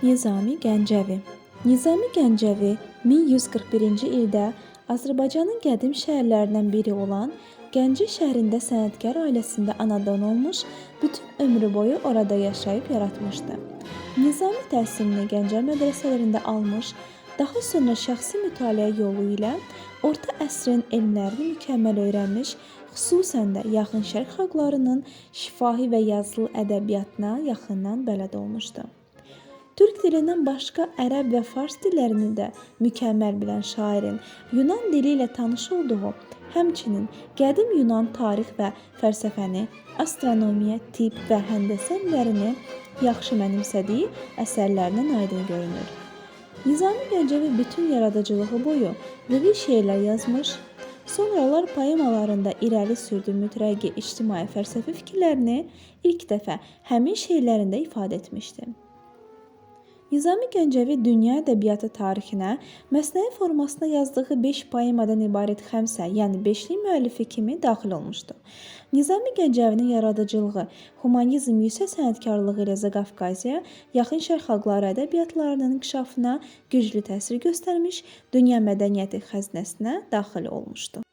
Nizami Gəncəvi Nizami Gəncəvi 1141-ci ildə Azərbaycanın qədim şəhərlərindən biri olan Gəncə şəhərində sənətkar ailəsində anadan olmuş, bütün ömrü boyu orada yaşayıb yaratmışdı. Nizami təhsilini Gəncə mədrəsələrində almış, daha sonra şəxsi mütaliə yolu ilə orta əsrin elmlərini mükəmməl öyrənmiş, xüsusən də Yaxın Şərq xalqlarının şifahi və yazılı ədəbiyyatına yaxından bələd olmuşdu. Türk dilindən başqa ərəb və fars dillərini də mükəmməl bilən şairin Yunan dili ilə tanış olduğu, həmçinin qədim Yunan tarix və fəlsəfəni, astronomiya, tibb və həndəsə elmlərini yaxşı mənimsədiyi əsərlərindən aydın görünür. Nizami Gəncəvi bütün yaradıcılığı boyu lirik şeirlər yazmış, sonralar poemalarında irəli sürdüyü mütərəqqi ictimai fəlsəfi fikirlərini ilk dəfə həmin şeirlərində ifadə etmişdi. Nizami Gəncəvi dünya ədəbiyyatı tarixinə məsnəvi formasında yazdığı 5 poemadan ibarət xəmsə, yəni beşlik müəllifi kimi daxil olmuşdu. Nizami Gəncəvinin yaradıcılığı, humanizm yüksək sənətkarlığı ilə Zaqafqaziya, Yaxın Şərq xalqları ədəbiyyatlarının inkişafına güclü təsir göstərmiş, dünya mədəniyyəti xəzinəsinə daxil olmuşdu.